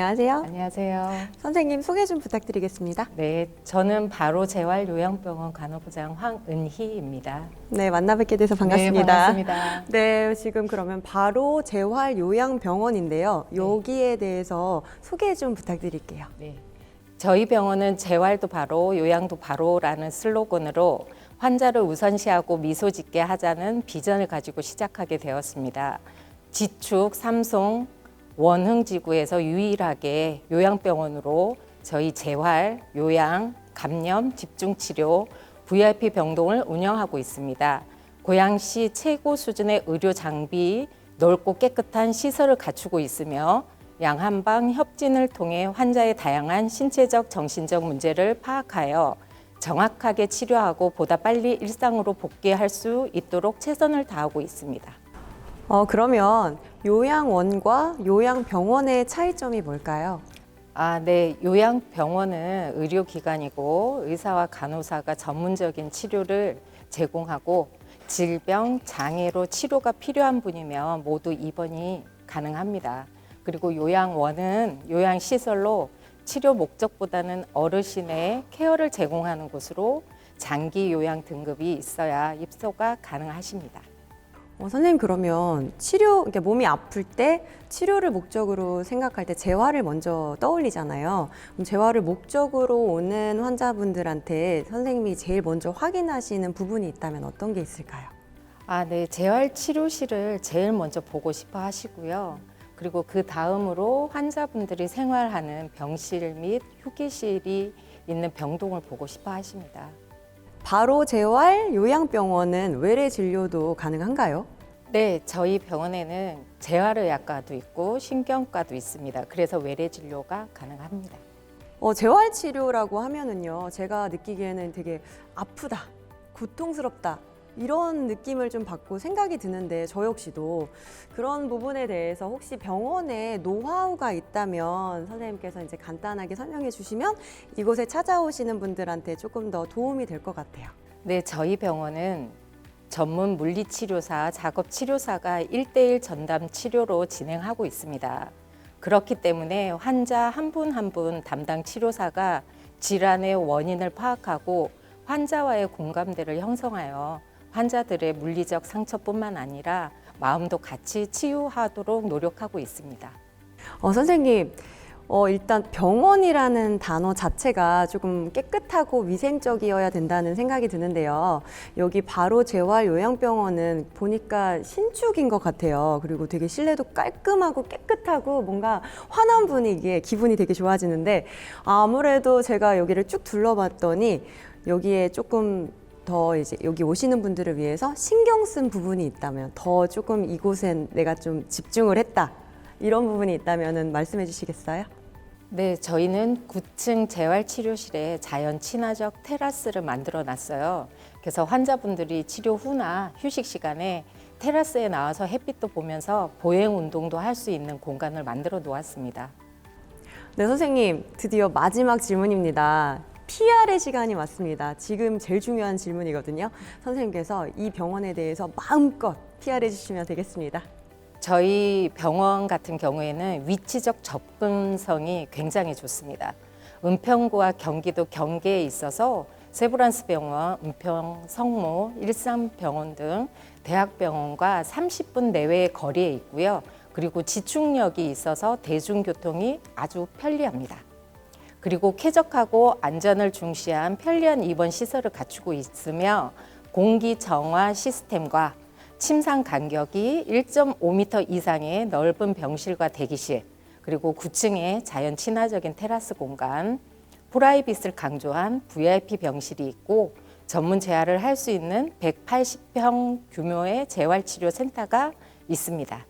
안녕하세요. 안녕하세요. 선생님 소개 좀 부탁드리겠습니다. 네, 저는 바로 재활요양병원 간호부장 황은희입니다. 네, 만나 뵙게 돼서 네, 반갑습니다. 반갑습니다. 네, 지금 그러면 바로 재활 요양병원인데요. 여기에 대해서 소개 좀 부탁드릴게요. 네. 저희 병원은 재활도 바로 요양도 바로라는 슬로건으로 환자를 우선시하고 미소 짓게 하자는 비전을 가지고 시작하게 되었습니다. 지축, 삼송, 원흥 지구에서 유일하게 요양병원으로 저희 재활, 요양, 감염, 집중 치료, VIP 병동을 운영하고 있습니다. 고양시 최고 수준의 의료 장비, 넓고 깨끗한 시설을 갖추고 있으며 양한방 협진을 통해 환자의 다양한 신체적, 정신적 문제를 파악하여 정확하게 치료하고 보다 빨리 일상으로 복귀할 수 있도록 최선을 다하고 있습니다. 어, 그러면 요양원과 요양병원의 차이점이 뭘까요? 아, 네. 요양병원은 의료기관이고 의사와 간호사가 전문적인 치료를 제공하고 질병, 장애로 치료가 필요한 분이면 모두 입원이 가능합니다. 그리고 요양원은 요양시설로 치료 목적보다는 어르신의 케어를 제공하는 곳으로 장기 요양 등급이 있어야 입소가 가능하십니다. 어, 선생님 그러면 치료, 그러니까 몸이 아플 때 치료를 목적으로 생각할 때 재활을 먼저 떠올리잖아요. 그럼 재활을 목적으로 오는 환자분들한테 선생님이 제일 먼저 확인하시는 부분이 있다면 어떤 게 있을까요? 아, 네. 재활 치료실을 제일 먼저 보고 싶어 하시고요. 그리고 그 다음으로 환자분들이 생활하는 병실 및 휴게실이 있는 병동을 보고 싶어 하십니다. 바로 재활 요양병원은 외래 진료도 가능한가요? 네, 저희 병원에는 재활의학과도 있고 신경과도 있습니다. 그래서 외래 진료가 가능합니다. 어, 재활 치료라고 하면은요, 제가 느끼기에는 되게 아프다, 고통스럽다. 이런 느낌을 좀 받고 생각이 드는데 저 역시도 그런 부분에 대해서 혹시 병원에 노하우가 있다면 선생님께서 이제 간단하게 설명해 주시면 이곳에 찾아오시는 분들한테 조금 더 도움이 될 것 같아요. 네, 저희 병원은 전문 물리치료사, 작업치료사가 일대일 전담 치료로 진행하고 있습니다. 그렇기 때문에 환자 한 분 한 분 담당 치료사가 질환의 원인을 파악하고 환자와의 공감대를 형성하여 환자들의 물리적 상처뿐만 아니라 마음도 같이 치유하도록 노력하고 있습니다. 어, 선생님, 어, 일단 병원이라는 단어 자체가 조금 깨끗하고 위생적이어야 된다는 생각이 드는데요. 여기 바로 재활 요양병원은 보니까 신축인 것 같아요. 그리고 되게 실내도 깔끔하고 깨끗하고 뭔가 환한 분위기에 기분이 되게 좋아지는데 아무래도 제가 여기를 쭉 둘러봤더니 여기에 조금 더 이제 여기 오시는 분들을 위해서 신경 쓴 부분이 있다면 더 조금 이곳엔 내가 좀 집중을 했다. 이런 부분이 있다면 말씀해 주시겠어요? 네, 저희는 9층 재활치료실에 자연 친화적 테라스를 만들어 놨어요. 그래서 환자분들이 치료 후나 휴식 시간에 테라스에 나와서 햇빛도 보면서 보행 운동도 할 수 있는 공간을 만들어 놓았습니다. 네, 선생님, 드디어 마지막 질문입니다. PR의 시간이 왔습니다. 지금 제일 중요한 질문이거든요. 선생님께서 이 병원에 대해서 마음껏 PR 해 주시면 되겠습니다. 저희 병원 같은 경우에는 위치적 접근성이 굉장히 좋습니다. 은평구와 경기도 경계에 있어서 세브란스 병원, 은평, 성모, 일산병원 등 대학병원과 30분 내외의 거리에 있고요. 그리고 지축역이 있어서 대중교통이 아주 편리합니다. 그리고 쾌적하고 안전을 중시한 편리한 입원 시설을 갖추고 있으며 공기 정화 시스템과 침상 간격이 1.5m 이상의 넓은 병실과 대기실, 그리고 9층에 자연 친화적인 테라스 공간, 프라이빗을 강조한 VIP 병실이 있고 전문 재활을 할 수 있는 180평 규모의 재활치료 센터가 있습니다.